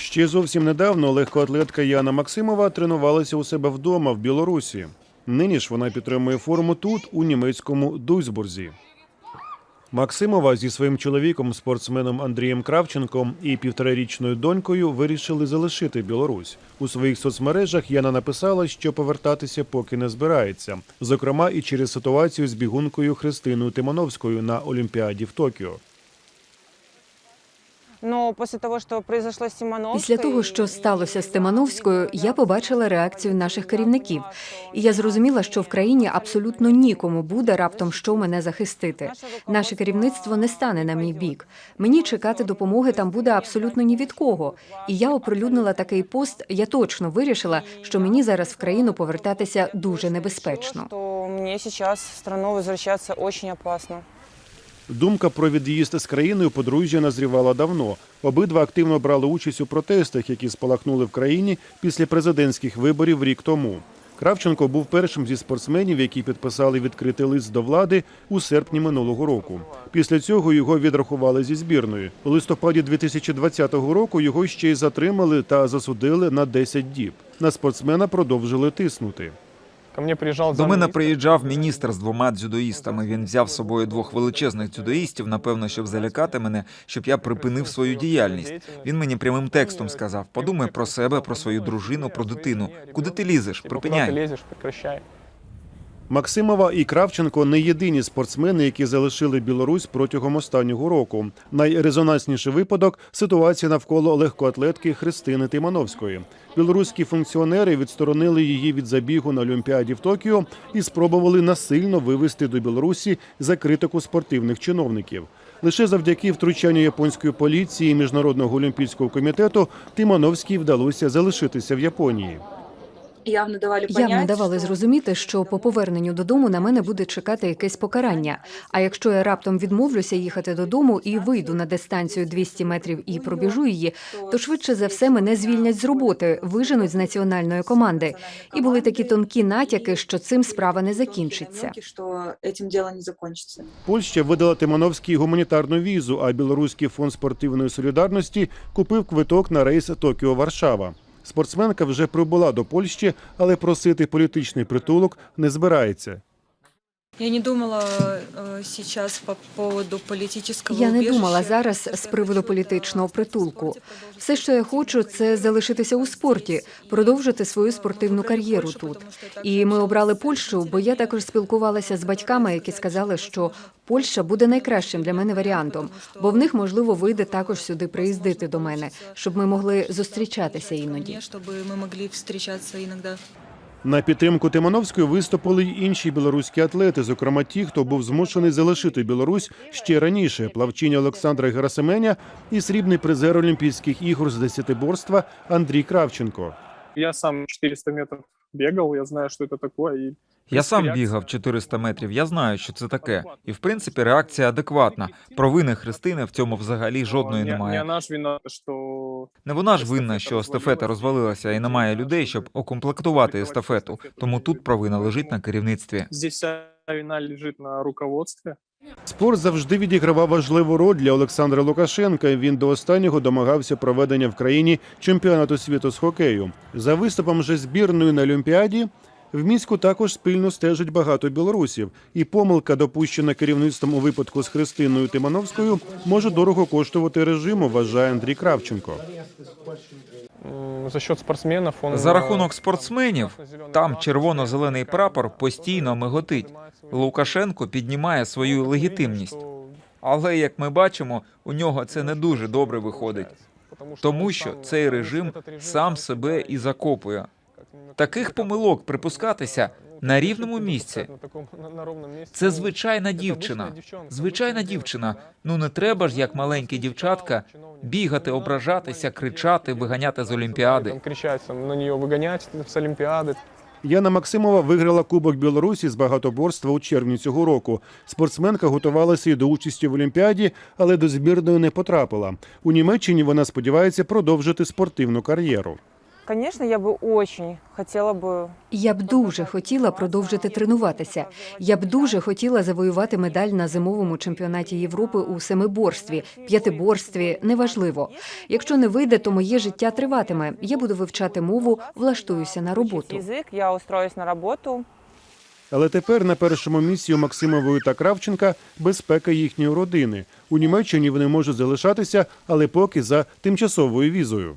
Ще зовсім недавно легкоатлетка Яна Максимова тренувалася у себе вдома в Білорусі. Нині ж вона підтримує форму тут, у німецькому Дуйсбурзі. Максимова зі своїм чоловіком, спортсменом Андрієм Кравченком і півторарічною донькою вирішили залишити Білорусь. У своїх соцмережах Яна написала, що повертатися поки не збирається. Зокрема, і через ситуацію з бігункою Христиною Тимановською на Олімпіаді в Токіо. Но після того, що сталося з Тимановською, я побачила реакцію наших керівників, і я зрозуміла, що в країні абсолютно нікому буде раптом що мене захистити. Наше керівництво не стане на мій бік. Мені чекати допомоги там буде абсолютно ні від кого. І я оприлюднила такий пост. Я точно вирішила, що мені зараз в країну повертатися дуже небезпечно. Мені зараз в страну возвращатися дуже опасно. Думка про від'їзд з країни у подружжя назрівала давно. Обидва активно брали участь у протестах, які спалахнули в країні після президентських виборів рік тому. Кравченко був першим зі спортсменів, які підписали відкритий лист до влади у серпні минулого року. Після цього його відрахували зі збірної. У листопаді 2020 року його ще й затримали та засудили на 10 діб. На спортсмена продовжили тиснути. До мене приїжджав міністр з двома дзюдоїстами. Він взяв з собою двох величезних дзюдоїстів, напевно, щоб залякати мене, щоб я припинив свою діяльність. Він мені прямим текстом сказав: подумай про себе, про свою дружину, про дитину. Куди ти лізеш? Припиняй. Максимова і Кравченко не єдині спортсмени, які залишили Білорусь протягом останнього року. Найрезонансніший випадок ситуація навколо легкоатлетки Христини Тимановської. Білоруські функціонери відсторонили її від забігу на Олімпіаді в Токіо і спробували насильно вивести до Білорусі за критику спортивних чиновників. Лише завдяки втручанню японської поліції і міжнародного олімпійського комітету Тимановській вдалося залишитися в Японії. Явно давали понять, Явно давали зрозуміти, що по поверненню додому на мене буде чекати якесь покарання. А якщо я раптом відмовлюся їхати додому і вийду на дистанцію 200 метрів і пробіжу її, то швидше за все мене звільнять з роботи, виженуть з національної команди. І були такі тонкі натяки, що цим справа не закінчиться. Польща видала Тимановській гуманітарну візу, а білоруський фонд спортивної солідарності купив квиток на рейс Токіо-Варшава. Спортсменка вже прибула до Польщі, але просити політичний притулок не збирається. Я не думала э, сейчас по поводу политического Я не убежища. думала зараз з приводу політичного притулку. Все, що я хочу, це залишитися у спорті, продовжити свою спортивну кар'єру тут. І ми обрали Польщу, бо я також спілкувалася з батьками, які сказали, що Польща буде найкращим для мене варіантом, бо в них можливо вийде також сюди приїздити до мене, щоб ми могли зустрічатися іноді. Чтобы мы могли встречаться иногда. На підтримку Тимановської виступили й інші білоруські атлети, зокрема ті, хто був змушений залишити Білорусь ще раніше. Плавчиня Олександра Герасименя і срібний призер Олімпійських ігор з десятиборства Андрій Кравченко. Я сам 400 метров бегал, я знаю, что это такое. И, Я сам бігав 400 метрів. Я знаю, що це таке. І в принципі реакція адекватна. Провини Христини в цьому взагалі жодної не, Не немає. Не вона ж винна, що естафета розвалилася. і немає людей, щоб окомплектувати естафету. Тому тут провина лежить на керівництві. Здесь вся вина лежит на руководстве. Спорт завжди відігравав важливу роль для Олександра Лукашенка. Він до останнього домагався проведення в країні чемпіонату світу з хокею. За виступом же збірної на Олімпіаді в міську також спільно стежить багато білорусів, і помилка, допущена керівництвом у випадку з Христиною Тимановською, може дорого коштувати режиму, вважає Андрій Кравченко. За счет спортсменов он... За э, рахунок спортсменів там червоно-зелений прапор постійно миготить. Лукашенко піднімає свою легітимність. Але як ми бачимо, у нього це не дуже добре виходить, тому що цей режим сам себе і закопує. Таких помилок припускатися на рівному місці. Це звичайна дівчина. Звичайна дівчина. Ну не треба ж, як маленькі дівчатка, бігати, ображатися, кричати, виганяти з Олімпіади. На нее выгонять с Олимпиады. Яна Максимова виграла Кубок Білорусі з багатоборства у червні цього року. Спортсменка готувалася і до участі в Олімпіаді, але до збірної не потрапила. У Німеччині вона сподівається продовжити спортивну кар'єру. Конечно, я бы очень хотела бы Я б дуже хотіла продовжити тренуватися. Я б дуже хотіла завоювати медаль на зимовому чемпіонаті Європи у семиборстві, п'ятиборстві, неважливо. Якщо не вийде, то моє життя триватиме. Я буду вивчати мову, влаштуюся на роботу. язык, я устроюсь на работу. Але тепер на першому місці у Максимової та Кравченка безпека їхньої родини. У Німеччині вони можуть залишатися, але поки за тимчасовою візою.